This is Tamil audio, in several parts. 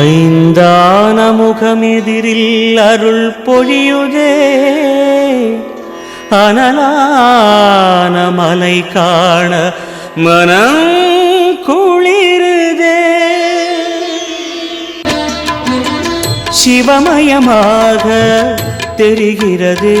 ஐந்தான முகமெதிரில் அருள் பொழியுதே அனலான மலை காண மனம் குளிருதே. சிவமயமாக தெரிகிறதே.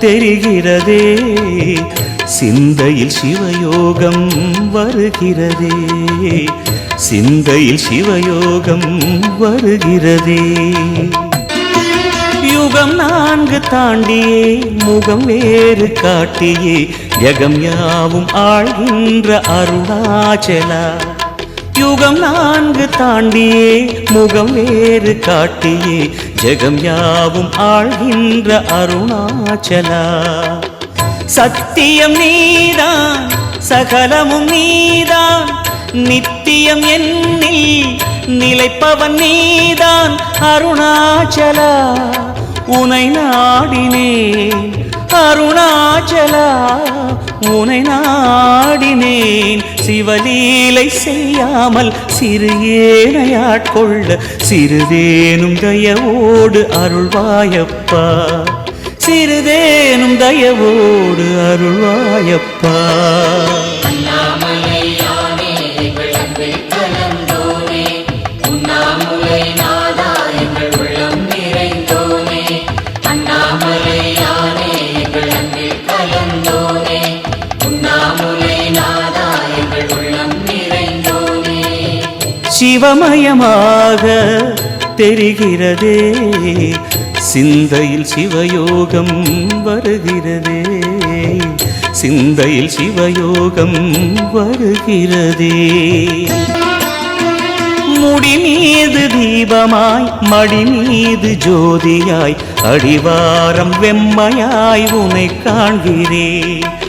தெரிகிறதே. சிந்தையில் சிவயோகம் வருகிறதே. சிந்தையில் சிவயோகம் வருகிறதே. யுகம் நான்கு தாண்டியே முகம் வேறு காட்டியே. ஜகம் யாவும் ஆழ்கின்ற அருணாச்சலா. யுகம் நான்கு தாண்டியே முகம் வேறு காட்டியே. ஜெகம் யாவும் ஆழ்கின்ற அருணாச்சலா. சத்தியம் நீதான் சகலமும் நீதான். நித்தியம் என்னில் நிலைப்பவன் நீதான் அருணாச்சலா. உனை நாடினேன் அருணாச்சலா. உனை நாடினேன் சிவலீலை செய்யாமல் சிறு ஏனையாட்கொள்ள சிறிதேனும் தயவோடு அருள்வாயப்பா. சிறிதேனும் தயவோடு அருள்வாயப்பா. சிவமயமாக தெரிகிறதே. சிந்தையில் சிவயோகம் வருகிறதே. சிந்தையில் சிவயோகம் வருகிறதே. முடி மீது தீபமாய் மடி மீது ஜோதியாய் அடிவாரம் வெம்மையாய் உனை காண்கிறேன்.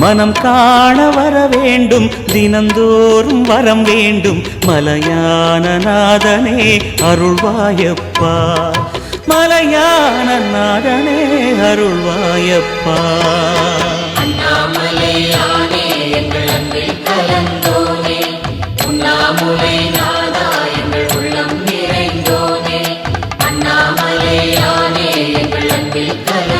மனம் காண வர வேண்டும். தினந்தோறும் வரம் வேண்டும். மலையான நாதனே அருள்வாயப்பா. மலையான நாதனே அருள்வாயப்பா. அண்ணாமலையானே எங்கள் அன்பில் கலந்தோனே. உண்ணாமுலை நாதா எங்கள் உள்ளம் நிறைந்தோனே. அண்ணாமலையானே எங்கள் அன்பில் கலந்தோனே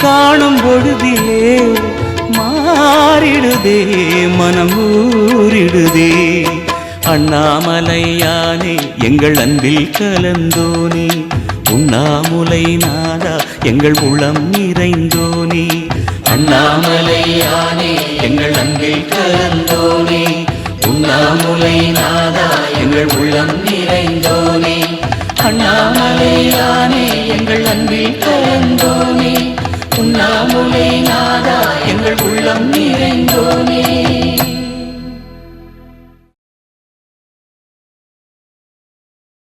காணும் பொழுதிலே மாறிடுதே மனம் ஊறிடுதே. அண்ணாமலையானே எங்கள் அன்பில் கலந்தோனே. உண்ணாமுலை நாடா எங்கள் உளம் நிறைந்தோனே. அண்ணாமலையானே எங்கள் அன்பில் கலந்தோனே. உண்ணாமுலை நாதா எங்கள் உள்ளம் நிறைந்தோனே. அண்ணாமலையானே எங்கள் அன்பில் கலந்தோனே. எங்கள் உள்ளம் நிறைந்தோம்